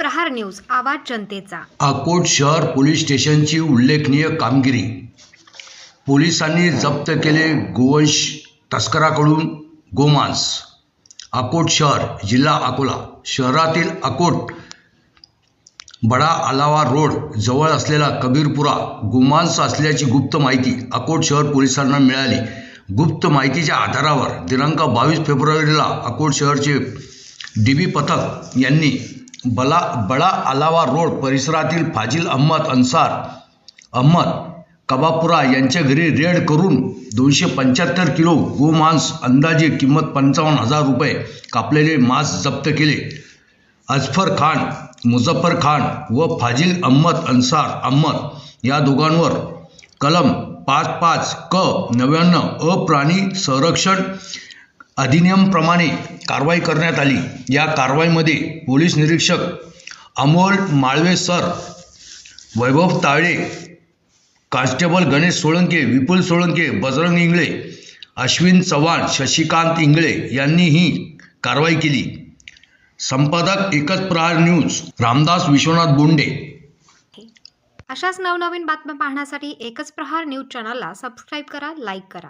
News आवाज जनतेचा. अकोट शहर पोलीस स्टेशनची उल्लेखनीय कामगिरी. पोलिसांनी जप्त केले गोवंश तस्कराकडून गोमांस. अकोट शहर जिल्हा अकोला. शहरातील अकोट बडा आलावा रोड जवळ असलेला कबीरपुरा गोमांस असल्याची गुप्त माहिती अकोट शहर पोलिसांना मिळाली. गुप्त माहितीच्या आधारावर दिनांक बावीस फेब्रुवारीला अकोट शहरचे डी बी पथक यांनी बला बडा आलावा रोड परिसरातील फाजिल अहमद अन्सार अहमद कबापुरा यांच्या घरी रेड करून दोनशे पंच्याहत्तर किलो गोमांस अंदाजे किंमत पंचावन्न हजार रुपये कापलेले मांस जप्त केले. अजफर खान मुझफ्फर खान व फाजिल अहमद अन्सार अहमद या दोघांवर कलम पाच पाच क नव्याण्णव अप्राणी संरक्षण अधिनियमप्रमाणे कारवाई करण्यात आली. या कारवाईमध्ये पोलीस निरीक्षक अमोल माळवे सर वैभव ताळे कॉन्स्टेबल गणेश सोळंके विपुल सोळंके बजरंग इंगळे अश्विन चव्हाण शशिकांत इंगळे यांनी ही कारवाई केली. संपादक एकच प्रहार न्यूज रामदास विश्वनाथ बोंडे. अशाच नवनवीन बातम्या पाहण्यासाठी एकच प्रहार न्यूज चॅनलला सबस्क्राईब करा लाईक करा.